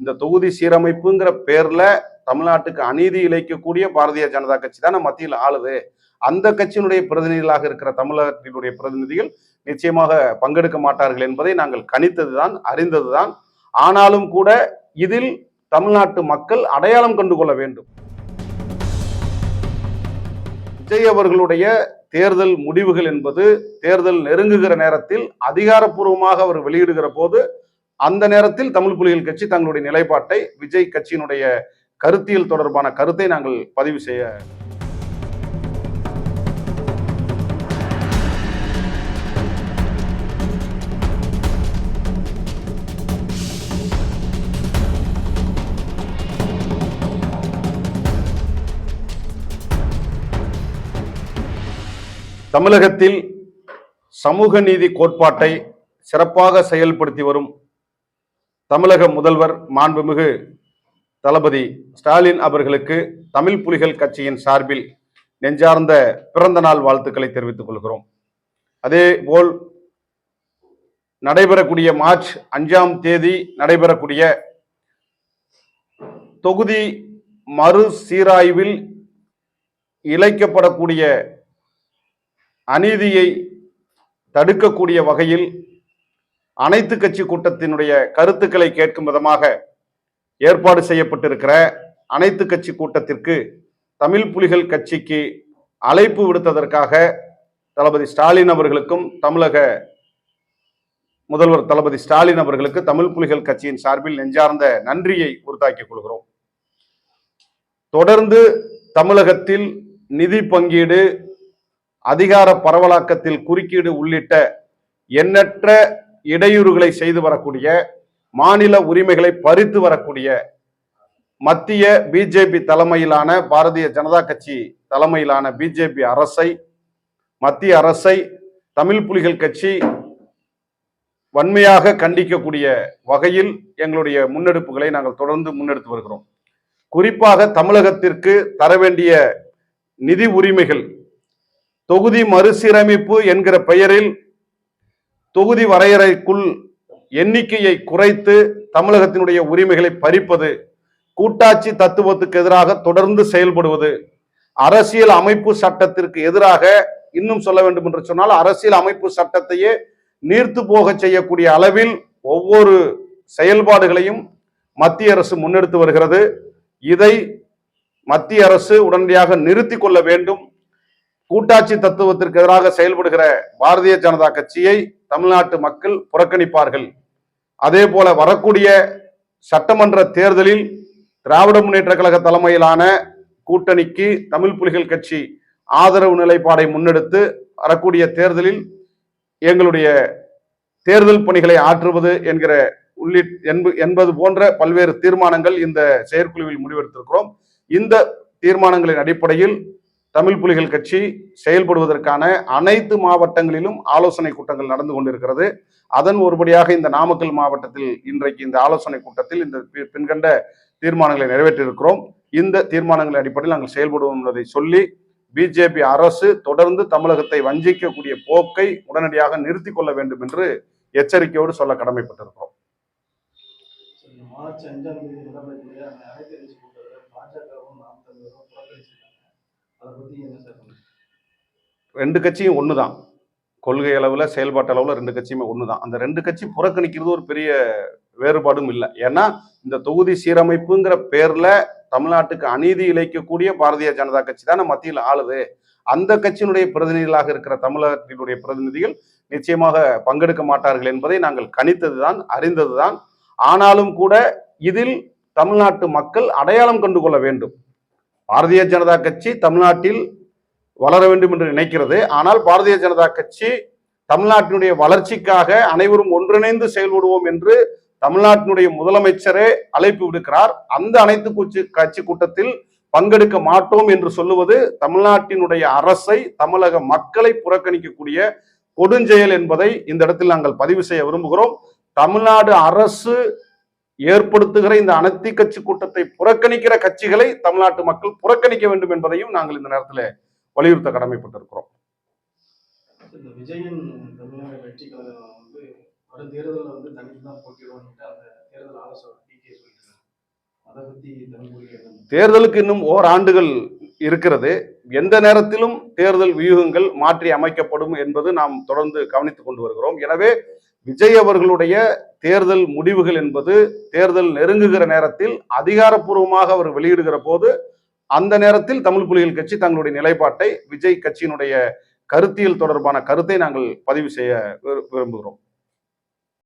இந்த தொகுதி சீரமைப்புங்கிற பேர்ல தமிழ்நாட்டுக்கு அநீதி இழைக்கக்கூடிய பாரதிய ஜனதா கட்சி தானே மத்தியில் ஆளுது. அந்த கட்சியினுடைய பிரதிநிதிகளாக இருக்கிற தமிழகத்தினுடைய பிரதிநிதிகள் நிச்சயமாக பங்கெடுக்க மாட்டார்கள் என்பதை நாங்கள் கணித்ததுதான் அறிந்ததுதான். ஆனாலும் கூட இதில் தமிழ்நாட்டு மக்கள் அடையாளம் கண்டு கொள்ள வேண்டும். விஜய் அவர்களுடைய தேர்தல் முடிவுகள் என்பது தேர்தல் நெருங்குகிற நேரத்தில் அதிகாரப்பூர்வமாக அவர் வெளியிடுகிற போது அந்த நேரத்தில் தமிழ் புலிகள் கட்சி தங்களுடைய நிலைப்பாட்டை விஜய் கட்சியினுடைய கருத்தியல் தொடர்பான கருத்தை நாங்கள் பதிவு செய்ய தமிழகத்தில் சமூக நீதி கோட்பாட்டை சிறப்பாக செயல்படுத்தி வரும் தமிழக முதல்வர் மாண்புமிகு தளபதி ஸ்டாலின் அவர்களுக்கு தமிழ் புலிகள் கட்சியின் சார்பில் நெஞ்சார்ந்த பிறந்த நாள் வாழ்த்துக்களை தெரிவித்துக் கொள்கிறோம். அதே போல் நடைபெறக்கூடிய மார்ச் அஞ்சாம் தேதி நடைபெறக்கூடிய தொகுதி மறு சீராய்வில் இழைக்கப்படக்கூடிய அநீதியை தடுக்கக்கூடிய வகையில் அனைத்து கட்சி கூட்டத்தினுடைய கருத்துக்களை கேட்கும் விதமாக ஏற்பாடு செய்யப்பட்டிருக்கிற அனைத்து கட்சி கூட்டத்திற்கு தமிழ் புலிகள் கட்சிக்கு அழைப்பு விடுத்ததற்காக தளபதி ஸ்டாலின் அவர்களுக்கும் தமிழக முதல்வர் தளபதி ஸ்டாலின் அவர்களுக்கு தமிழ் புலிகள் கட்சியின் சார்பில் நெஞ்சார்ந்த நன்றியை உறுத்தாக்கிக் கொள்கிறோம். தொடர்ந்து தமிழகத்தில் நிதி பங்கீடு அதிகார பரவலாக்கத்தில் குறுக்கீடு உள்ளிட்ட எண்ணற்ற இடையூறுகளை செய்து வரக்கூடிய மாநில உரிமைகளை பறித்து வரக்கூடிய மத்திய பிஜேபி தலைமையிலான பாரதிய ஜனதா கட்சி தலைமையிலான பிஜேபி அரசை மத்திய அரசை தமிழ் புலிகள் கட்சி வன்மையாக கண்டிக்கக்கூடிய வகையில் எங்களுடைய முன்னெடுப்புகளை நாங்கள் தொடர்ந்து முன்னெடுத்து வருகிறோம். குறிப்பாக தமிழகத்திற்கு தர வேண்டிய நிதி உரிமைகள் தொகுதி மறுசீரமைப்பு என்கிற பெயரில் தொகுதி வரையறைக்குள் எண்ணிக்கையை குறைத்து தமிழகத்தினுடைய உரிமைகளை பறிப்பது கூட்டாட்சி தத்துவத்துக்கு எதிராக தொடர்ந்து செயல்படுவது அரசியல் அமைப்பு சட்டத்திற்கு எதிராக இன்னும் சொல்ல வேண்டும் என்று சொன்னால் அரசியல் அமைப்பு சட்டத்தையே நீர்த்து போக செய்யக்கூடிய அளவில் ஒவ்வொரு செயல்பாடுகளையும் மத்திய அரசு முன்னெடுத்து வருகிறது. இதை மத்திய அரசு உடனடியாக நிறுத்தி கொள்ள வேண்டும். கூட்டாட்சி தத்துவத்திற்கு எதிராக செயல்படுகிற பாரதிய ஜனதா கட்சியை தமிழ்நாட்டு மக்கள் புறக்கணிப்பார்கள். அதே போல வரக்கூடிய சட்டமன்ற தேர்தலில் திராவிட முன்னேற்ற கழக தலைமையிலான கூட்டணிக்கு தமிழ் புலிகள் கட்சி ஆதரவு நிலைப்பாடை முன்னெடுத்து வரக்கூடிய தேர்தலில் எங்களுடைய தேர்தல் பணிகளை ஆற்றுவது என்கிற உள்ளிட் என்பது என்பது போன்ற பல்வேறு தீர்மானங்கள் இந்த செயற்குழுவில் முடிவெடுத்திருக்கிறோம். இந்த தீர்மானங்களின் அடிப்படையில் தமிழ் புலிகள் கட்சி செயல்படுவதற்கான அனைத்து மாவட்டங்களிலும் ஆலோசனை கூட்டங்கள் நடந்து கொண்டிருக்கிறது. அதன் ஒருபடியாக இந்த நாமக்கல் மாவட்டத்தில் இன்றைக்கு இந்த ஆலோசனை கூட்டத்தில் இந்த பி- பின்கண்ட தீர்மானங்களை நிறைவேற்றியிருக்கிறோம். இந்த தீர்மானங்களின் அடிப்படையில் நாங்கள் செயல்படுவோம் என்பதை சொல்லி பிஜேபி அரசு தொடர்ந்து தமிழகத்தை வஞ்சிக்கக்கூடிய போக்கை உடனடியாக நிறுத்தி கொள்ள வேண்டும் என்று எச்சரிக்கையோடு சொல்ல கடமைப்பட்டிருக்கிறோம். மார்ச் அஞ்சாம் தேதி ரெண்டு கட்சியும் ஒன்று தான் கொள்கை அளவில் செயல்பாட்டு அளவில் ரெண்டு கட்சியுமே ஒன்று தான் அந்த ரெண்டு கட்சி புறக்கணிக்கிறது ஒரு பெரிய வேறுபாடும் இல்லை. ஏன்னா இந்த தொகுதி சீரமைப்புங்கிற பேரில் தமிழ்நாட்டுக்கு அநீதி இழைக்கக்கூடிய பாரதிய ஜனதா கட்சி தானே மத்தியில் ஆளுது. அந்த கட்சியினுடைய பிரதிநிதிகளாக இருக்கிற தமிழகத்தினுடைய பிரதிநிதிகள் நிச்சயமாக பங்கெடுக்க மாட்டார்கள் என்பதை நாங்கள் கணித்தது தான் அறிந்தது தான் ஆனாலும் கூட இதில் தமிழ்நாட்டு மக்கள் அடையாளம் கண்டு கொள்ள வேண்டும். பாரதிய ஜனதா கட்சி தமிழ்நாட்டில் வளர வேண்டும் என்று நினைக்கிறது. ஆனால் பாரதிய ஜனதா கட்சி தமிழ்நாட்டினுடைய வளர்ச்சிக்காக அனைவரும் ஒன்றிணைந்து செயல்படுவோம் என்று தமிழ்நாட்டினுடைய முதலமைச்சரே அழைப்பு விடுக்கிறார். அந்த அனைத்து கூச்சி கட்சி கூட்டத்தில் பங்கெடுக்க மாட்டோம் என்று சொல்லுவது தமிழ்நாட்டினுடைய அரசை தமிழக மக்களை புறக்கணிக்கக்கூடிய கொடுஞ்செயல் என்பதை இந்த இடத்தில் நாங்கள் பதிவு செய்ய விரும்புகிறோம். தமிழ்நாடு அரசு ஏற்படுத்துகிற இந்த அனைத்து கட்சி கூட்டத்தை புறக்கணிக்கிற கட்சிகளை தமிழ்நாட்டு மக்கள் புறக்கணிக்க வேண்டும் என்பதையும் நாங்கள் இந்த நேரத்தில் வலியுறுத்த கடமைப்பட்டிருக்கிறோம். இந்த விஜயின் தமிழக வெற்றி கழகம் வந்து வரும் தேர்தலில் வந்து தனித்து தான் போட்டிடுவோம்னு அந்த தேர்தல் ஆலோசனை டிகே சொல்லியிருக்காங்க அதை பத்தி தமிழ் தேர்தலுக்கு இன்னும் ஓராண்டுகள் இருக்கிறது. எந்த நேரத்திலும் தேர்தல் வியூகங்கள் மாற்றி அமைக்கப்படும் என்பது நாம் தொடர்ந்து கவனித்துக் கொண்டு வருகிறோம். எனவே விஜய் அவர்களுடைய தேர்தல் முடிவுகள் என்பது தேர்தல் நெருங்குகிற நேரத்தில் அதிகாரப்பூர்வமாக அவர் வெளியிடுகிற போது அந்த நேரத்தில் தமிழ் புலிகள் கட்சி தங்களுடைய நிலைப்பாட்டை விஜய் கட்சியினுடைய கருத்தியல் தொடர்பான கருத்தை நாங்கள் பதிவு செய்ய விரும்புகிறோம்.